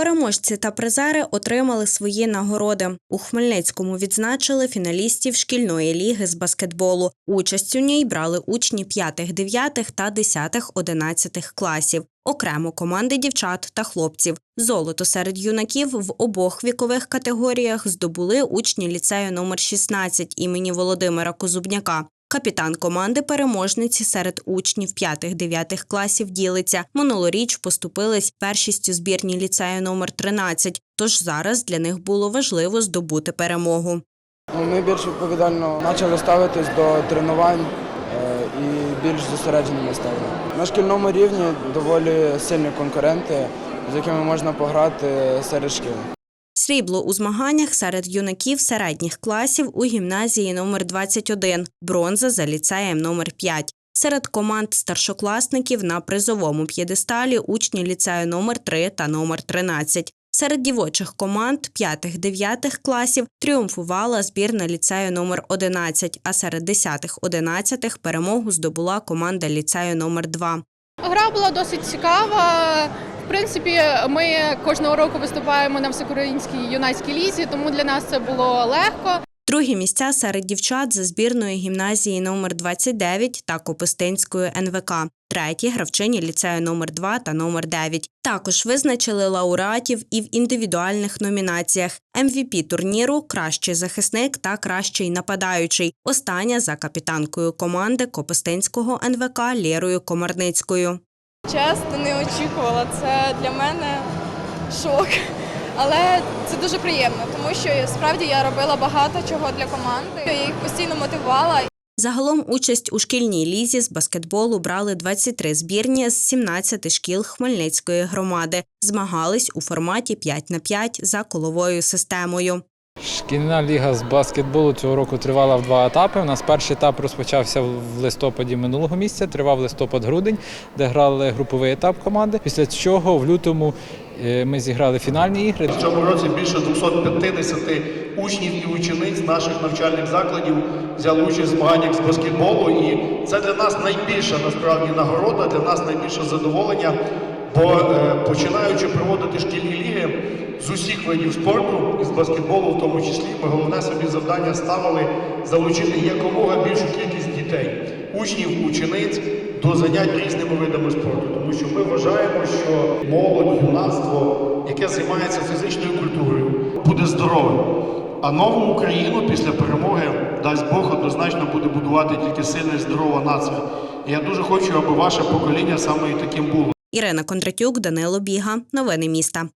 Переможці та призери отримали свої нагороди. У Хмельницькому відзначили фіналістів шкільної ліги з баскетболу. Участь у ній брали учні 5, 9 та 10, 11 класів. Окремо команди дівчат та хлопців. Золото серед юнаків в обох вікових категоріях здобули учні ліцею номер 16 імені Володимира Козубняка. Капітан команди переможниці серед учнів 5-9 класів ділиться. Минулоріч поступились першістю збірні ліцею номер 13, тож зараз для них було важливо здобути перемогу. Ну, Ми більш відповідально почали ставитись до тренувань е, і більш зосередженими стали. На шкільному рівні доволі сильні конкуренти, з якими можна пограти серед шкіл. Срібло у змаганнях серед юнаків середніх класів у гімназії номер 21, бронза за ліцеєм номер 5. Серед команд старшокласників на призовому п'єдесталі учні ліцею номер 3 та номер 13. Серед дівочих команд 5-9 класів тріумфувала збірна ліцею номер 11, а серед 10-11 перемогу здобула команда ліцею номер 2. Гра була досить цікава. Принципі, ми кожного року виступаємо на всеукраїнській юнацькій лізі, тому для нас це було легко. Другі місця серед дівчат за збірною гімназії номер 29 та Копистинської НВК. Треті гравчині ліцею номер 2 та номер 9. Також визначили лауреатів і в індивідуальних номінаціях: MVP турніру, кращий захисник та кращий нападаючий. Остання за капітанкою команди Копистинського НВК Лєрою Комарницькою. Чесно, не очікувала. Це для мене шок. Але це дуже приємно, тому що справді я робила багато чого для команди. Я їх постійно мотивувала. Загалом участь у шкільній лізі з баскетболу брали 23 збірні з 17 шкіл Хмельницької громади. Змагались у форматі 5 на 5 за коловою системою. Шкільна ліга з баскетболу цього року тривала в два етапи. У нас перший етап розпочався в листопаді минулого місяця, тривав листопад-грудень, де грали груповий етап команди. Після чого в лютому е, ми зіграли фінальні ігри. В цьому році більше 250 учнів і учениць наших навчальних закладів взяли участь в змаганнях з баскетболу. І це для нас найбільша насправді нагорода, для нас найбільше задоволення. Бо е, починаючи проводити шкільні ліги з усіх видів спорту, і з баскетболу в тому числі, ми головне собі завдання ставили залучити якомога більшу кількість дітей, учнів, учениць до занять різними видами спорту. Тому що ми вважаємо, що молодь, юнацтво, яке займається фізичною культурою, буде здоровим. А нову Україну після перемоги, дасть Бог, однозначно буде будувати тільки сильна і здорова нація. І я дуже хочу, аби ваше покоління саме і таким було. Ірина Кондратюк, Данило Біга. Новини міста.